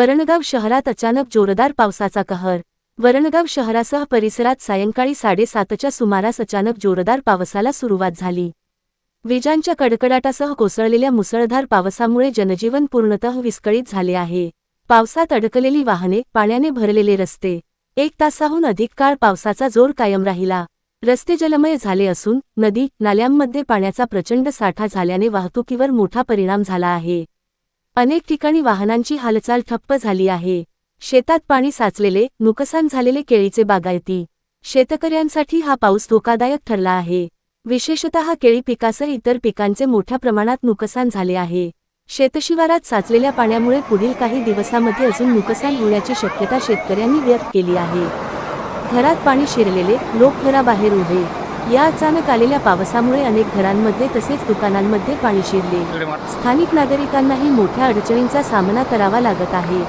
वरणगाव शहरात अचानक जोरदार पावसाचा कहर. वरणगाव शहरासह परिसरात सायंकाळी साडेसातच्या सुमारास अचानक जोरदार पावसाला सुरुवात झाली. विजांच्या कडकडाटासह कोसळलेल्या मुसळधार पावसामुळे जनजीवन पूर्णतः विस्कळीत झाले आहे. पावसात अडकलेली वाहने पाण्याने भरलेले रस्ते. एक तासाहून अधिक काळ पावसाचा जोर कायम राहिला. रस्ते जलमय झाले असून नदी नाल्यांमध्ये पाण्याचा प्रचंड साठा झाल्याने वाहतुकीवर मोठा परिणाम झाला आहे. अनेक ठिकाणी वाहनांची हालचाल ठप्प झाली आहे. शेतात पाणी साचलेले नुकसान झालेले केळीचे बागायती. शेतकऱ्यांसाठी हा पाऊस धोकादायक ठरला आहे. विशेषतः केळी पिकासह इतर पिकांचे मोठ्या प्रमाणात नुकसान झाले आहे. शेतशिवारात साचलेल्या पाण्यामुळे पुढील काही दिवसामध्ये अजून नुकसान होण्याची शक्यता शेतकऱ्यांनी व्यक्त केली आहे. घरात पाणी शिरलेले लोक घराबाहेर उभे. या अचानक आलेल्या पावसामुळे अनेक घरांमध्ये तसेच दुकानांमध्ये पाणी शिरले. स्थानिक नागरिकांनाही मोठ्या अडचणींचा सामना करावा लागत आहे.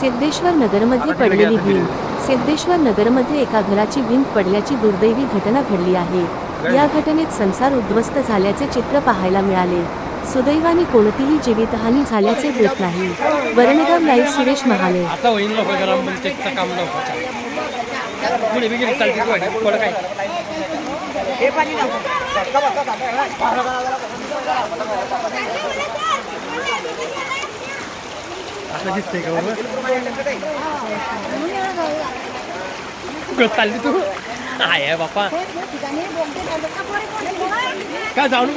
सिद्धेश्वर नगरमध्ये पडलेली भिंत सिद्धेश्वर नगरमध्ये एका घराची भिंत पडल्याची दुर्दैवी घटना घडली आहे. या घटनेत संसार उद्ध्वस्त झाल्याचे चित्र पाहायला मिळाले. सुदैवाने कोणतीही जीवितहानी झाल्याचे वृत्त नाही. वरणगाव लाईव्ह सुरेश महाले. आता थोडं काय असं दिसतंय का चालली तू. आहे बाप्पा. काय जाऊन